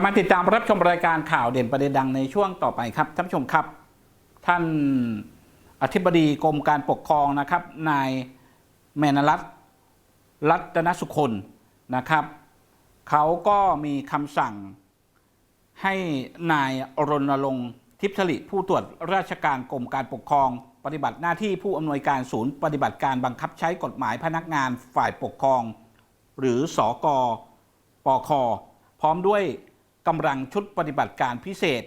ับมาติดตามรับชมรายการข่าวเด่นประเด็นดังในช่วงต่อไปครับท่านผู้ชมครับ ท่านอธิบดีกรมการปกครองนะครับนายแมนรัตน์รัตนสุคนนะครับเขาก็มีคำสั่งให้นายรณรงค์ทิพย์สลิผู้ตรวจราชการกรมการปกครอง ปฏิบัติหน้าที่ผู้อำนวยการศูนย์ปฏิบัติการบังคับใช้กฎหมายพนักงานฝ่ายปกครอง หรือสอกปคพร้อมด้วย กำลังชุดปฏิบัติการพิเศษ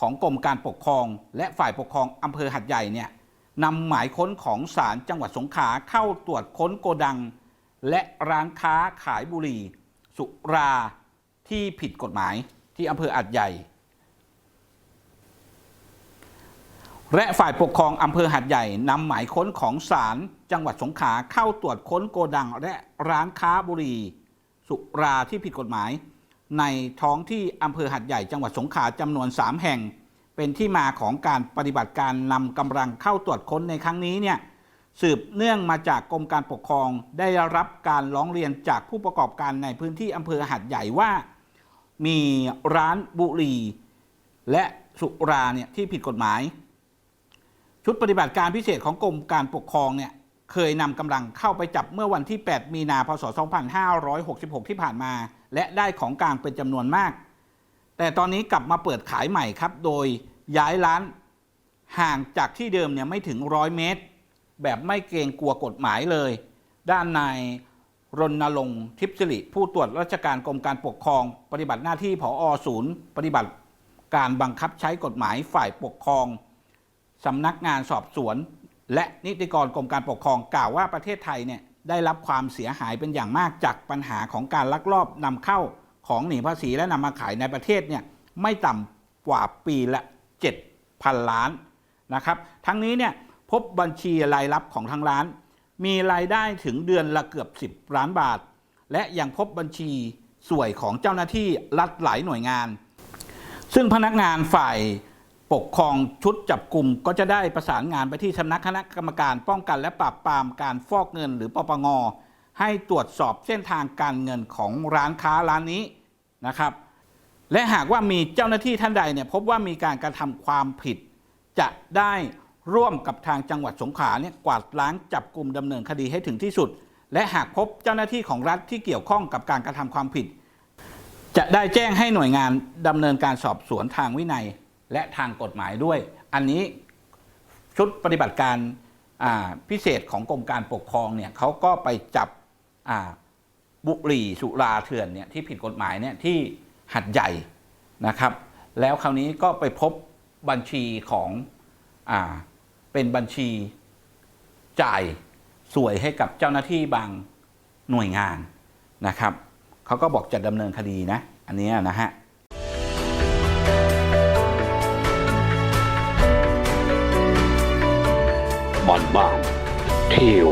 ของกรมการปกครอง และฝ่ายปกครองอำเภอหัดใหญ่เนี่ยนำหมายค้นของศาลจังหวัดสงขลาเข้าตรวจค้นโกดัง และร้านค้าขายบุหรี่ สุราที่ผิดกฎหมายที่อำเภออัดใหญ่ และฝ่ายปกครองอำเภอหัดใหญ่นำหมายค้นของศาลจังหวัดสงขลาเข้าตรวจค้นโกดัง และร้านค้าบุหรี่ สุราที่ผิดกฎหมาย ในท้องที่อำเภอหัดใหญ่จังหวัดสงขลาจำนวน 3 แห่ง เป็นที่มาของการปฏิบัติการนำกำลังเข้าตรวจค้นในครั้งนี้เนี่ยสืบเนื่องมาจากกรมการปกครองได้รับการร้องเรียนจากผู้ประกอบการในพื้นที่อำเภอหัดใหญ่ว่า มีร้านบุหรี่และสุราเนี่ยที่ผิดกฎหมาย ชุดปฏิบัติการพิเศษของกรมการปกครองเนี่ยเคยนำกำลังเข้าไปจับเมื่อวันที่ 8 มีนา พศ 2566 ที่ผ่านมาและได้ของกลางเป็นจำนวนมาก แต่ตอนนี้กลับมาเปิดขายใหม่ครับ โดยย้ายร้านห่างจากที่เดิมเนี่ยไม่ถึงร้อยเมตร แบบไม่เกรงกลัวกฎหมายเลย ด้านนายรณรงค์ทิพย์สิริผู้ตรวจราชการกรมการปกครอง ปฏิบัติหน้าที่ผอศูนย์ ปฏิบัติการบังคับใช้กฎหมายฝ่ายปกครองสำนักงานสอบสวน และนิติกรกรมการปกครองกล่าวว่าประเทศไทยเนี่ย ได้รับความเสียหายเป็นอย่างมากจากปัญหาของการลักลอบนำเข้าของหนีภาษีและนำมาขายในประเทศเนี่ยไม่ต่ำกว่าปีละ 7,000 ล้านนะครับทั้งนี้เนี่ยพบบัญชีรายรับของทางร้าน มีรายได้ถึงเดือนละเกือบ 10 ล้านบาท และยังพบบัญชีสวยของเจ้าหน้าที่รัฐหลายหน่วยงาน ซึ่งพนักงานฝ่าย ปกครองชุดจับกลุ่มก็จะได้ประสานงานไปที่สำนักคณะกรรมการป้องกันและปราบปรามการฟอกเงินหรือปปงให้ตรวจสอบเส้นทางการเงินของร้านค้าร้านนี้นะครับ และหากว่ามีเจ้าหน้าที่ท่านใดเนี่ยพบว่ามีการกระทำความผิด จะได้ร่วมกับทางจังหวัดสงขลาเนี่ยกวาดล้างจับกลุ่มดำเนินคดีให้ถึงที่สุด และหากพบเจ้าหน้าที่ของรัฐที่เกี่ยวข้องกับการกระทำความผิด จะได้แจ้งให้หน่วยงานดำเนินการสอบสวนทางวินัย และทางกฎหมายด้วย อันนี้ชุดปฏิบัติการพิเศษของกรมการปกครองเนี่ยเขาก็ไปจับบุหรี่สุราเถื่อนเนี่ยที่ผิดกฎหมายเนี่ยที่หัดใหญ่นะครับ แล้วคราวนี้ก็ไปพบบัญชีของอเป็นบัญชีจ่ายสวยให้กับเจ้าหน้าที่บางหน่วยงานนะครับเขาก็บอกจะดำเนินคดีนะ อันนี้นะฮะ อนบ้าน เที่ยว